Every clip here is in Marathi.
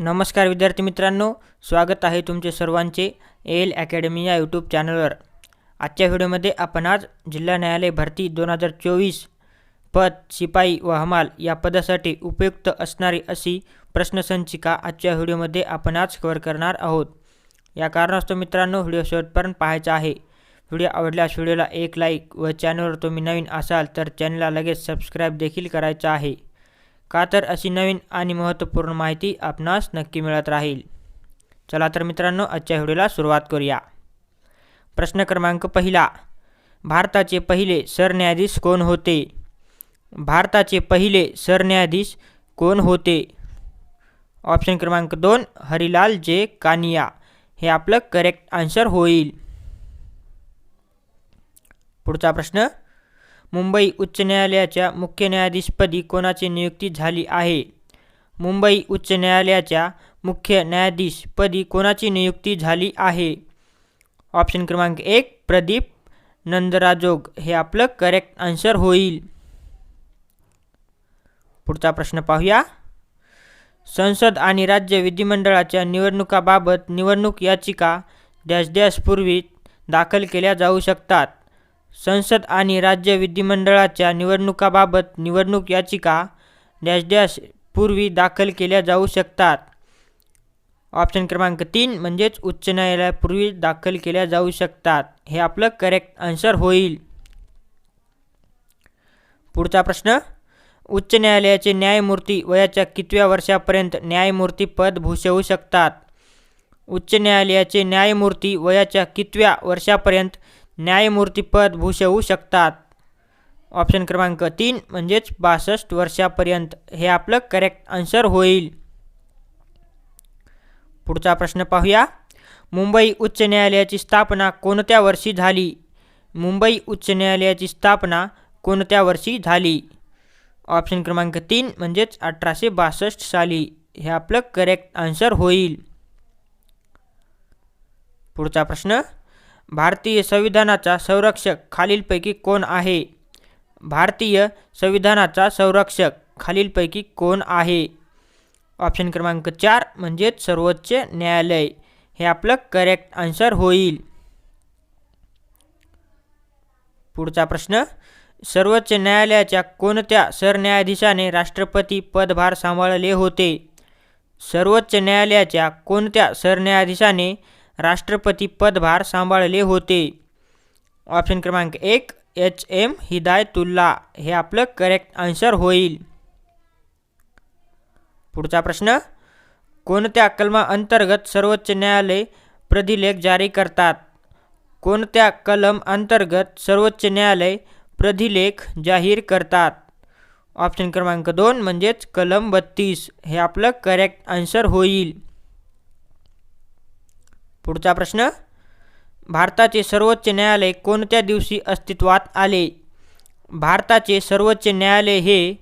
नमस्कार विद्यार्थी मित्रांनो स्वागत आहे तुमचे सर्वांचे एल अकॅडमी या यूट्यूब चॅनलवर. आजच्या व्हिडिओमध्ये आपण आज जिल्हा न्यायालय भरती दोन हजार चोवीस पद शिपाई व हमाल या पदासाठी उपयुक्त असणारी अशी प्रश्नसंचिका आजच्या व्हिडिओमध्ये आपण आज कव्हर करणार आहोत. या कारणास्तव मित्रांनो व्हिडिओ शेवटपर्यंत पाहायचा आहे. व्हिडिओ आवडल्यास व्हिडिओला एक लाईक व चॅनलवर तुम्ही नवीन असाल तर चॅनलला लगेच सबस्क्राईब देखील करायचा आहे. का तर अशी नवीन आणि महत्त्वपूर्ण माहिती आपणास नक्की मिळत राहील. चला तर मित्रांनो आजच्या व्हिडिओला सुरुवात करूया. प्रश्न क्रमांक पहिला. भारताचे पहिले सरन्यायाधीश कोण होते? भारताचे पहिले सरन्यायाधीश कोण होते? ऑप्शन क्रमांक दोन हरिलाल जे कानिया. हे आपलं करेक्ट आन्सर होईल. पुढचा प्रश्न. मुंबई उच्च न्यायालयाच्या मुख्य न्यायाधीशपदी कोणाची नियुक्ती झाली आहे? मुंबई उच्च न्यायालयाच्या मुख्य न्यायाधीशपदी कोणाची नियुक्ती झाली आहे? ऑप्शन क्रमांक एक प्रदीप नंदराजोग. हे आपलं करेक्ट आन्सर होईल. पुढचा प्रश्न पाहूया. संसद आणि राज्य विधिमंडळाच्या निवडणुकाबाबत निवडणूक याचिका डॅश डॅशपूर्वी दाखल केल्या जाऊ शकतात. संसद आणि राज्य विधिमंडळाच्या निवडणुकाबाबत निवडणूक याचिका डॅश डॅश पूर्वी दाखल केल्या जाऊ शकतात. ऑप्शन क्रमांक तीन म्हणजेच उच्च न्यायालयापूर्वी दाखल केल्या जाऊ शकतात. हे आपलं करेक्ट आन्सर होईल. पुढचा प्रश्न उच्च न्यायालयाचे न्यायमूर्ती वयाच्या कितव्या वर्षापर्यंत न्यायमूर्ती पद भूषवू शकतात? उच्च न्यायालयाचे न्यायमूर्ती वयाच्या कितव्या वर्षापर्यंत न्यायमूर्तीपद भूषवू शकतात. ऑप्शन क्रमांक तीन म्हणजेच बासष्ट वर्षापर्यंत हे आपलं करेक्ट आन्सर होईल. पुढचा प्रश्न पाहूया. मुंबई उच्च न्यायालयाची स्थापना कोणत्या वर्षी झाली? मुंबई उच्च न्यायालयाची स्थापना कोणत्या वर्षी झाली? ऑप्शन क्रमांक तीन म्हणजेच अठराशे बासष्ट साली हे आपलं करेक्ट आन्सर होईल. पुढचा प्रश्न. भारतीय संविधानाचा संरक्षक खालीलपैकी कोण आहे? भारतीय संविधानाचा संरक्षक खालीलपैकी कोण आहे? ऑप्शन क्रमांक चार म्हणजेच सर्वोच्च न्यायालय. हे आपलं करेक्ट आन्सर होईल. पुढचा प्रश्न सर्वोच्च न्यायालयाच्या कोणत्या सरन्यायाधीशाने राष्ट्रपती पदभार सांभाळले होते? सर्वोच्च न्यायालयाच्या कोणत्या सरन्यायाधीशाने राष्ट्रपती पदभार सांभाळले होते. ऑप्शन क्रमांक एक एच एम हिदायतुल्ला. हे आपलं करेक्ट आन्सर होईल. पुढचा प्रश्न कोणत्या कलमा अंतर्गत सर्वोच्च न्यायालय प्रतिलेख जारी करतात? कोणत्या कलम अंतर्गत सर्वोच्च न्यायालय प्रतिलेख जाहीर करतात? ऑप्शन क्रमांक दोन म्हणजेच कलम बत्तीस. हे आपलं करेक्ट आन्सर होईल. पुढचा प्रश्न. भारताचे सर्वोच्च न्यायालय कोणत्या दिवशी अस्तित्वात आले? भारताचे सर्वोच्च न्यायालय हे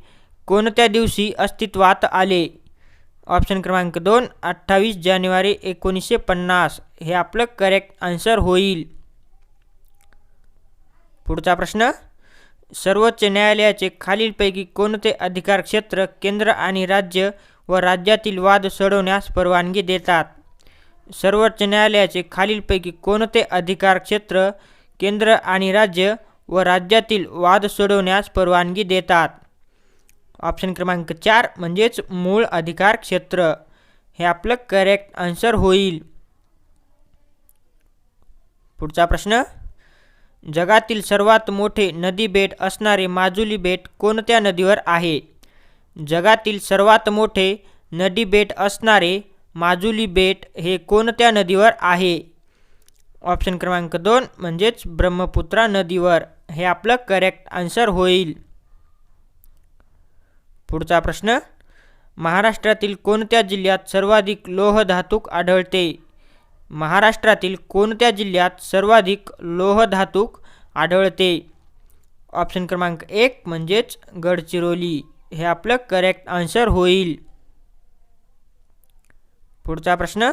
कोणत्या दिवशी अस्तित्वात आले? ऑप्शन क्रमांक दोन अठ्ठावीस जानेवारी एकोणीसशे पन्नास. हे आपलं करेक्ट आन्सर होईल. पुढचा प्रश्न. सर्वोच्च न्यायालयाचे खालीलपैकी कोणते अधिकार क्षेत्र केंद्र आणि राज्य व राज्यातील वाद सोडवण्यास परवानगी देतात? सर्वोच्च न्यायालयाचे खालीलपैकी कोणते अधिकार क्षेत्र केंद्र आणि राज्य व राज्यातील वाद सोडवण्यास परवानगी देतात? ऑप्शन क्रमांक चार म्हणजेच मूळ अधिकार क्षेत्र. हे आपलं करेक्ट आन्सर होईल. पुढचा प्रश्न. जगातील सर्वात मोठे नदी बेट असणारे माजुली बेट कोणत्या नदीवर आहे? जगातील सर्वात मोठे नदी बेट असणारे माजुली बेट हे कोणत्या नदीवर आहे? ऑप्शन क्रमांक दोन म्हणजेच ब्रह्मपुत्रा नदीवर. हे आपलं करेक्ट आन्सर होईल. पुढचा प्रश्न महाराष्ट्रातील कोणत्या जिल्ह्यात सर्वाधिक लोह धातूक आढळते? महाराष्ट्रातील कोणत्या जिल्ह्यात सर्वाधिक लोह धातूक आढळते? ऑप्शन क्रमांक एक म्हणजेच गडचिरोली. हे आपलं करेक्ट आन्सर होईल. पुढचा प्रश्न.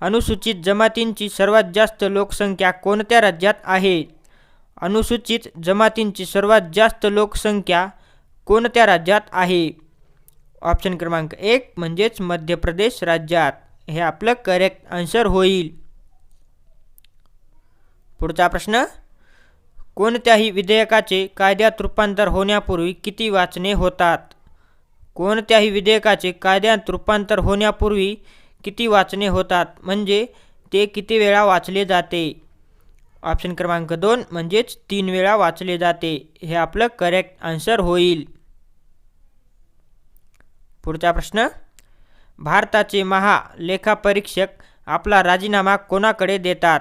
अनुसूचित जमातींची सर्वात जास्त लोकसंख्या कोणत्या राज्यात आहे? अनुसूचित जमातींची सर्वात जास्त लोकसंख्या कोणत्या राज्यात आहे? ऑप्शन क्रमांक एक म्हणजेच मध्य प्रदेश राज्यात. हे आपलं करेक्ट आन्सर होईल. पुढचा प्रश्न. कोणत्याही विधेयकाचे कायद्यात रूपांतर होण्यापूर्वी किती वाचने होतात? कोणत्याही विधेयकाचे कायद्यात रूपांतर होण्यापूर्वी किती वाचने होतात म्हणजे ते किती वेळा वाचले जाते? ऑप्शन क्रमांक दोन म्हणजेच तीन वेळा वाचले जाते. हे आपलं करेक्ट आन्सर होईल. पुढचा प्रश्न. भारताचे महालेखापरीक्षक आपला राजीनामा कोणाकडे देतात?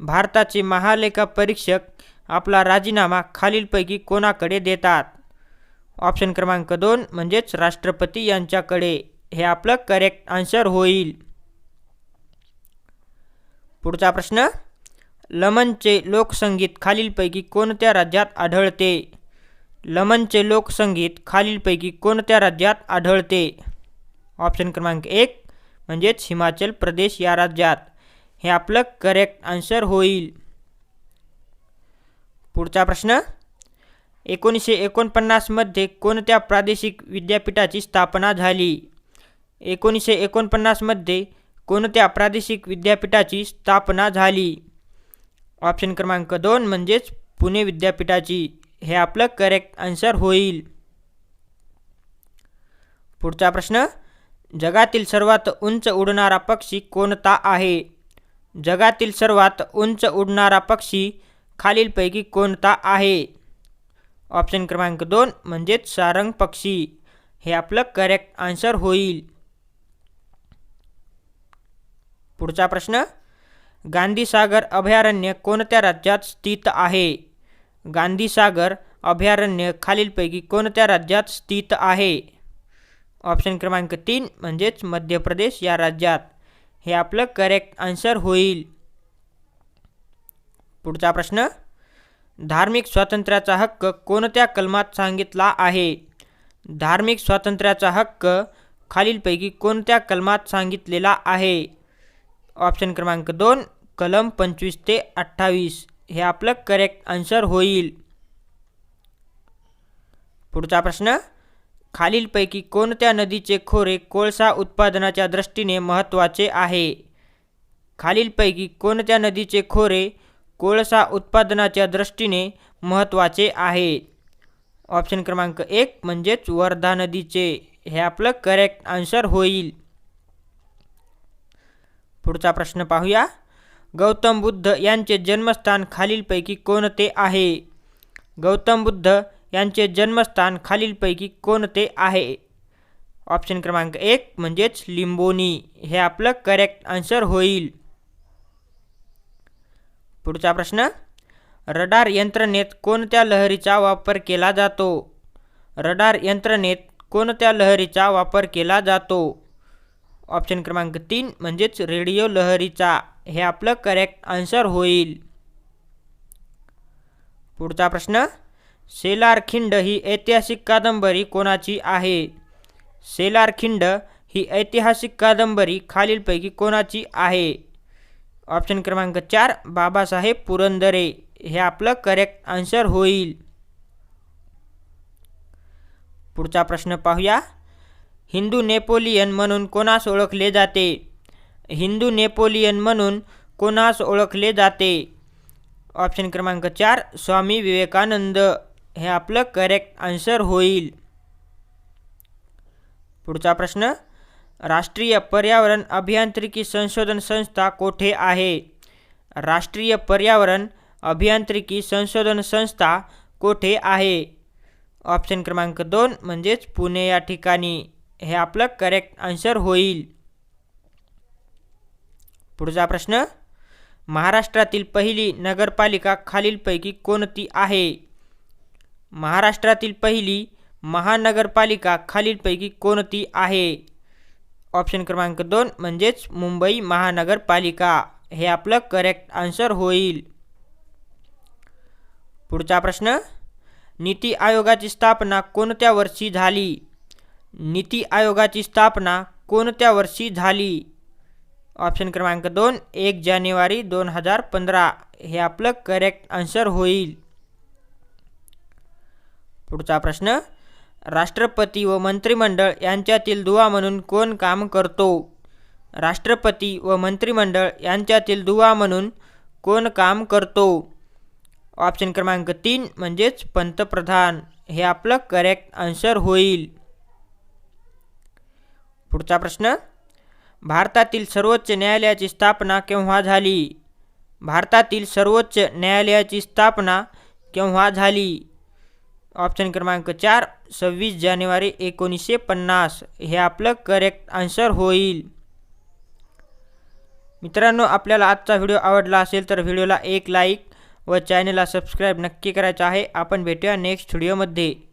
भारताचे महालेखापरीक्षक आपला राजीनामा खालीलपैकी कोणाकडे देतात? ऑप्शन क्रमांक दोन म्हणजेच राष्ट्रपती यांच्याकडे. हे आपलं करेक्ट आन्सर होईल. पुढचा प्रश्न लमनचे लोकसंगीत खालीलपैकी कोणत्या राज्यात आढळते? लमनचे लोकसंगीत खालीलपैकी कोणत्या राज्यात आढळते? ऑप्शन क्रमांक एक म्हणजेच हिमाचल प्रदेश या राज्यात. हे आपलं करेक्ट आन्सर होईल. पुढचा प्रश्न एकोणीसशे एकोणपन्नासमध्ये कोणत्या प्रादेशिक विद्यापीठाची स्थापना झाली? एकोणीसशे एकोणपन्नासमध्ये कोणत्या प्रादेशिक विद्यापीठाची स्थापना झाली? ऑप्शन क्रमांक दोन म्हणजेच पुणे विद्यापीठाची. हे आपलं करेक्ट आन्सर होईल. पुढचा प्रश्न जगातील सर्वात उंच उडणारा पक्षी कोणता आहे? जगातील सर्वात उंच उडणारा पक्षी खालीलपैकी कोणता आहे? ऑप्शन क्रमांक दोन म्हणजेच सारंग पक्षी. हे आपलं करेक्ट आन्सर होईल. पुढचा प्रश्न गांधीसागर अभयारण्य कोणत्या राज्यात स्थित आहे? गांधीसागर अभयारण्य खालीलपैकी कोणत्या राज्यात स्थित आहे? ऑप्शन क्रमांक तीन म्हणजेच मध्य प्रदेश या राज्यात. हे आपलं करेक्ट आन्सर होईल. पुढचा प्रश्न धार्मिक स्वातंत्र्याचा हक्क कोणत्या कलमात सांगितला आहे? धार्मिक स्वातंत्र्याचा हक्क खालीलपैकी कोणत्या कलमात सांगितलेला आहे? ऑप्शन क्रमांक दोन कलम पंचवीस ते अठ्ठावीस. हे आपलं करेक्ट आन्सर होईल. पुढचा प्रश्न खालीलपैकी कोणत्या नदीचे खोरे कोळसा उत्पादनाच्या दृष्टीने महत्त्वाचे आहे? खालीलपैकी कोणत्या नदीचे खोरे कोळसा उत्पादनाच्या दृष्टीने महत्त्वाचे आहे? ऑप्शन क्रमांक एक म्हणजेच वर्धा नदीचे. हे आपलं करेक्ट आन्सर होईल. पुढचा प्रश्न पाहूया. गौतम बुद्ध यांचे जन्मस्थान खालीलपैकी कोणते आहे? गौतम बुद्ध यांचे जन्मस्थान खालीलपैकी कोणते आहे? ऑप्शन क्रमांक एक म्हणजेच लिंबोनी हे आपलं करेक्ट आन्सर होईल. पुढचा प्रश्न. रडार यंत्रणेत कोणत्या लहरीचा वापर केला जातो? रडार यंत्रणेत कोणत्या लहरीचा वापर केला जातो? ऑप्शन क्रमांक तीन म्हणजेच रेडिओ लहरीचा. हे आपलं करेक्ट आन्सर होईल. पुढचा प्रश्न सेलारखिंड ही ऐतिहासिक कादंबरी कोणाची आहे? सेलारखिंड ही ऐतिहासिक कादंबरी खालीलपैकी कोणाची आहे? ऑप्शन क्रमांक चार बाबासाहेब पुरंदरे. हे आपलं करेक्ट आन्सर होईल. पुढचा प्रश्न पाहूया. हिंदू नेपोलियन म्हणून कोणास ओळखले जाते? हिंदू नेपोलियन म्हणून कोणास ओळखले जाते? ऑप्शन क्रमांक चार स्वामी विवेकानंद. हे आपलं करेक्ट आन्सर होईल. पुढचा प्रश्न राष्ट्रीय पर्यावरण अभियांत्रिकी संशोधन संस्था कोठे आहे? राष्ट्रीय पर्यावरण अभियांत्रिकी संशोधन संस्था कोठे आहे? ऑप्शन क्रमांक दोन म्हणजेच पुणे या ठिकाणी. हे आपलं करेक्ट आन्सर होईल. पुढचा प्रश्न महाराष्ट्रातील पहिली नगरपालिका खालीलपैकी कोणती आहे? महाराष्ट्रातील पहिली महानगरपालिका खालीलपैकी कोणती आहे? ऑप्शन क्रमांक दोन म्हणजेच मुंबई महानगरपालिका. हे आपलं करेक्ट आन्सर होईल. पुढचा प्रश्न नीती आयोगाची स्थापना कोणत्या वर्षी झाली? नीती आयोगाची स्थापना कोणत्या वर्षी झाली? ऑप्शन क्रमांक दोन एक जानेवारी दोन हजार पंधरा. हे आपलं करेक्ट आन्सर होईल. पुढचा प्रश्न राष्ट्रपती व मंत्रिमंडळ यांच्यातील दुवा म्हणून कोण काम करतो? राष्ट्रपती व मंत्रिमंडळ यांच्यातील दुवा म्हणून कोण काम करतो? ऑप्शन क्रमांक तीन म्हणजेच पंतप्रधान. हे आपलं करेक्ट आन्सर होईल. पुढचा प्रश्न भारतातील सर्वोच्च न्यायालयाची स्थापना केव्हा झाली? भारतातील सर्वोच्च न्यायालयाची स्थापना केव्हा झाली? ऑप्शन क्रमांक चार सव्वीस जानेवारी एकोणीसशे पन्नास. हे आपलं करेक्ट आन्सर होईल. मित्रांनो आपल्याला आजचा व्हिडिओ आवडला असेल तर व्हिडिओला एक लाईक व चॅनलला सबस्क्राईब नक्की करायचं आहे. आपण भेटूया नेक्स्ट व्हिडिओमध्ये